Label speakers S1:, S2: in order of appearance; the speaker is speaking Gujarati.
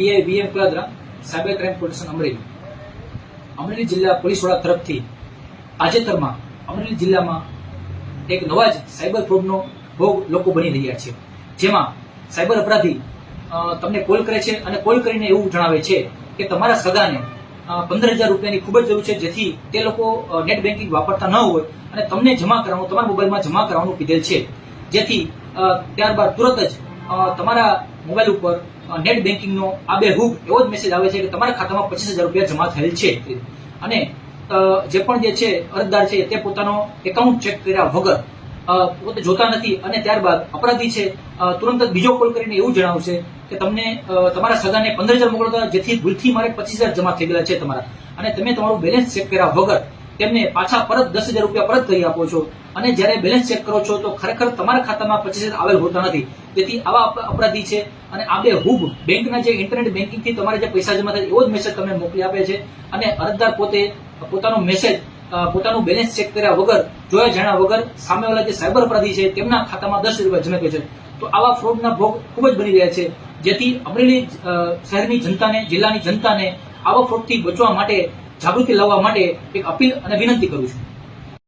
S1: PI VM Kaladara cyber crime police Amreli Amreli જિલ્લા પોલીસ વડા તરફથી તાજેતરમાં અમરેલી જિલ્લામાં એક નવા જ સાયબર ફ્રોડનો ભોગ લોકો બની રહ્યા છે. જેમાં સાયબર અપરાધી તમને કોલ કરે છે અને કોલ કરીને એવું જણાવે છે કે તમારા સગાને પંદર હજાર રૂપિયાની ખૂબ જ જરૂર છે જેથી તે લોકો નેટ બેન્કિંગ વાપરતા ન હોય અને તમને જમા કરાવવાનું, તમારા મોબાઈલમાં જમા કરાવવાનું કીધેલ છે. જેથી ત્યારબાદ તુરંત જ તમારા મોબાઈલ ઉપર નેટ બેન્કિંગનો આબેહૂબ એવો જ મેસેજ આવે છે કે તમારા ખાતામાં પચીસ હજાર રૂપિયા જમા થયેલ છે. અને જે પણ જે છે, અરજદાર છે, તે પોતાનો એકાઉન્ટ ચેક કર્યા વગર પોતે જોતા નથી. અને ત્યારબાદ અપરાધી છે તુરંત જ બીજો કોલ કરીને એવું જણાવશે કે તમને તમારા સગાને પંદર હજાર મોકલો જેથી ભૂલથી મારે પચીસ હજાર જમા થઈ ગયેલા છે તમારા. અને તમે તમારું બેલેન્સ ચેક કર્યા વગર તેમને પાછા પરત દસ હજાર રૂપિયા પરત કરી આપો છો. અને જ્યારે બેલેન્સ ચેક કરો છો તો ખરેખર તમારા ખાતામાં પચીસ હજાર આવેલ હોતા નથી. તેથી આવા અપરાધી છે. અને આ બે હુબ બેંકના જે ઇન્ટરનેટ બેન્કિંગથી તમારે જે પૈસા જમા થાય એવો જ મેસેજ તમને મોકલી આપે છે. અને અરજદાર પોતે પોતાનો મેસેજ પોતાનું બેલેન્સ ચેક કર્યા વગર, જોયા જાણ્યા વગર સામેવાળા જે સાયબર અપરાધી છે, તેમના ખાતામાં દસ રૂપિયા જમે છે. તો આવા ફ્રોડના ભોગ ખૂબ જ બની રહ્યા છે. જેથી અમરેલી શહેરની જનતાને, જિલ્લાની જનતાને આવા ફ્રોડથી બચવા માટે જાગૃતિ લાવવા માટે એક અપીલ અને વિનંતી કરું છું.